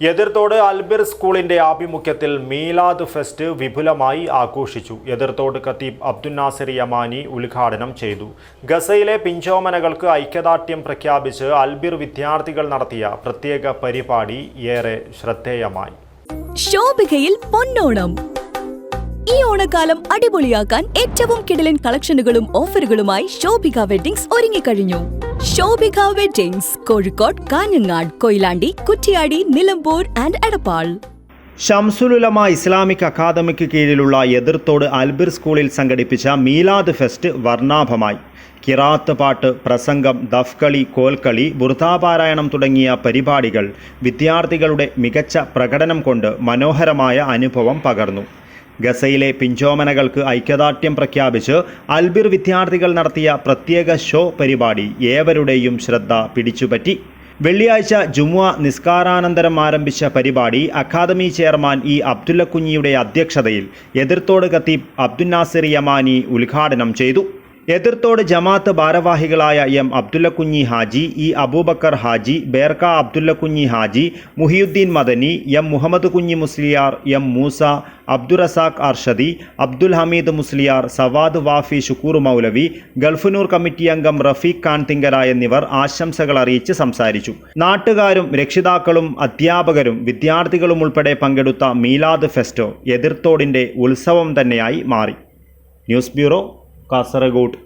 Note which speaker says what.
Speaker 1: എതിർത്തോട് അൽബിർ സ്കൂളിന്റെ ആഭിമുഖ്യത്തിൽ മീലാദ് ഫെസ്റ്റ് വിപുലമായി ആഘോഷിച്ചു. എതിർത്തോട് ഖത്തീബ് അബ്ദുൽ നാസിർ യമാനി ഉദ്ഘാടനം ചെയ്തു. ഗസയിലെ പിഞ്ചോമനകൾക്ക് ഐക്യദാർഢ്യം പ്രഖ്യാപിച്ച് അൽബിർ വിദ്യാർത്ഥികൾ നടത്തിയ പ്രത്യേക പരിപാടി ഏറെ ശ്രദ്ധേയമായി.
Speaker 2: ശോഭികയിൽ പൊന്നോണം. ഈ ഓണക്കാലം അടിപൊളിയാക്കാൻ ഏറ്റവും കിടലൻ കളക്ഷനുകളും ഓഫറുകളുമായി ശോഭിക വെഡിങ്സ് ഒരുങ്ങിക്കഴിഞ്ഞു. Shobhika weddings Kozhikode Kanhangad Koyilandy Kuttiady Nilambur and Edappal.
Speaker 1: Shamsululama Islamic academic കീഴിലുള്ള എതിർത്തോട് അൽബിർ സ്കൂളിൽ സംഘടിപ്പിച്ച മീലാദ് ഫെസ്റ്റ് വർണാഭമായി. കിറാത്ത് പാട്ട് പ്രസംഗം ദഫ്കളി കോൽക്കളി ബുർദാപാരായണം തുടങ്ങിയ പരിപാടികൾ വിദ്യാർത്ഥികളുടെ മികച്ച പ്രകടനം കൊണ്ട് മനോഹരമായ അനുഭവം പകർന്നു. ഗസയിലെ പിഞ്ചോമനകൾക്ക് ഐക്യദാർഢ്യം പ്രഖ്യാപിച്ച് അൽബിർ വിദ്യാർത്ഥികൾ നടത്തിയ പ്രത്യേക ഷോ പരിപാടി ഏവരുടെയും ശ്രദ്ധ പിടിച്ചുപറ്റി. വെള്ളിയാഴ്ച ജുമുഅ നിസ്കാരാനന്തരം ആരംഭിച്ച പരിപാടി അക്കാദമി ചെയർമാൻ ഇ അബ്ദുല്ലക്കുഞ്ഞിയുടെ അധ്യക്ഷതയിൽ എതിർത്തോട് കത്തീബ് അബ്ദുൽ നാസിർ യമാനി ഉദ്ഘാടനം ചെയ്തു. എതിർത്തോട് ജമാഅത്ത് ഭാരവാഹികളായ M Abdullakunhi Haji E Aboobacker Haji Berka Abdullakunhi Haji Muhiyudheen Madani M Muhammad Kunhi Musliyar M Moosa Abdurazak Arshadi Abdul Hameed Musliyar Savad Wafi Shukoor Moulavi Gulfnoor committee അംഗം റഫീഖ് ഖാൻ തിങ്കര എന്നിവർ ആശംസകൾ അറിയിച്ച് സംസാരിച്ചു. നാട്ടുകാരും രക്ഷിതാക്കളും അധ്യാപകരും വിദ്യാർത്ഥികളും ഉൾപ്പെടെ പങ്കെടുത്ത മീലാദ് ഫെസ്റ്റോ എതിർത്തോടിന്റെ ഉത്സവം തന്നെയായി മാറി. News bureau Kasaragod